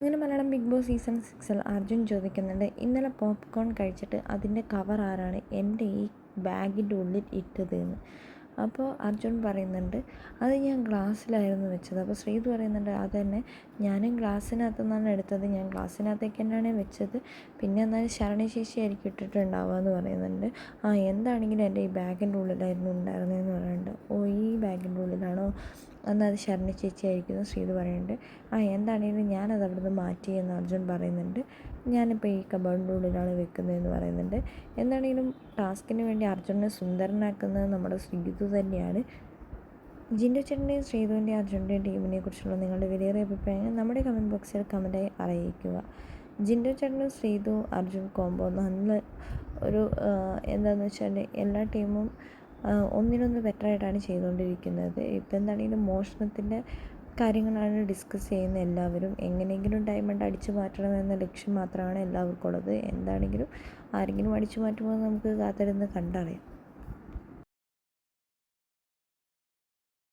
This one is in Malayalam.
അങ്ങനെ മലയാളം ബിഗ് ബോസ് സീസൺ സിക്സിൽ അർജുൻ ചോദിക്കുന്നുണ്ട് ഇന്നലെ പോപ്കോൺ കഴിച്ചിട്ട് അതിന്റെ കവർ ആരാണ്? എന്റെ ഈ ബാഗിന്റെ ഉള്ളിൽ ഇട്ടത് എന്ന് അപ്പോൾ അർജുൻ പറയുന്നുണ്ട് അത് ഞാൻ ഗ്ലാസ്സിലായിരുന്നു വെച്ചത്. അപ്പോൾ ശ്രീതു പറയുന്നുണ്ട് അത് തന്നെ. ഞാനും ഗ്ലാസ്സിനകത്തു നിന്നാണ് എടുത്തത്. ഞാൻ ഗ്ലാസ്സിനകത്തേക്ക് തന്നെയാണ് വെച്ചത്. പിന്നെ എന്നാലും ശരണശേഷി ആയിരിക്കും ഇട്ടിട്ടുണ്ടാവുക എന്ന് പറയുന്നുണ്ട്. ആ എന്താണെങ്കിലും എന്റെ ഈ ബാഗിന്റെ ഉള്ളിലായിരുന്നു ഉണ്ടായിരുന്നതെന്ന് പറയുന്നുണ്ട്. ഓ ഈ ബാഗിന്റെ ഉള്ളിലാണോ? എന്നാൽ അത് ശരണ ചേച്ചിയായിരിക്കുന്നു ശ്രീത് പറയുന്നുണ്ട് ആ എന്താണെങ്കിലും ഞാനത് അവിടെ നിന്ന് മാറ്റി എന്ന് അർജുൻ പറയുന്നുണ്ട്. ഞാനിപ്പോൾ ഈ കബോർഡിന്റെ ഉള്ളിലാണ് വെക്കുന്നതെന്ന് പറയുന്നുണ്ട്. എന്താണെങ്കിലും ടാസ്കിന് വേണ്ടി അർജുനെ സുന്ദരനാക്കുന്നത് നമ്മുടെ ശ്രീതു തന്നെയാണ്. ജിൻഡു ചേട്ടന്റെയും ശ്രീതുവിന്റെയും അർജുന്റെയും ടീമിനെ കുറിച്ചുള്ള നിങ്ങളുടെ വിലയേറിയ അഭിപ്രായങ്ങൾ നമ്മുടെ കമന്റ് ബോക്സിൽ കമന്റായി അറിയിക്കുക. ജിൻഡു ചേട്ടനും ശ്രീതു അർജുൻ കോംബോ നല്ല ഒരു എന്താണെന്ന് വെച്ചാൽ എല്ലാ ടീമും ഒന്നിനൊന്ന് ബെറ്ററായിട്ടാണ് ചെയ്തുകൊണ്ടിരിക്കുന്നത്. ഇപ്പം എന്താണെങ്കിലും മോഷണത്തിന്റെ കാര്യങ്ങളാണ് ഡിസ്കസ് ചെയ്യുന്ന എല്ലാവരും. എങ്ങനെയെങ്കിലും ഡയമണ്ട് അടിച്ചു മാറ്റണം എന്ന ലക്ഷ്യം മാത്രമാണ് എല്ലാവർക്കും ഉള്ളത്. എന്താണെങ്കിലും ആരെങ്കിലും അടിച്ചു മാറ്റുമ്പോൾ നമുക്ക് കാത്തിരുന്ന് കണ്ടറിയാം.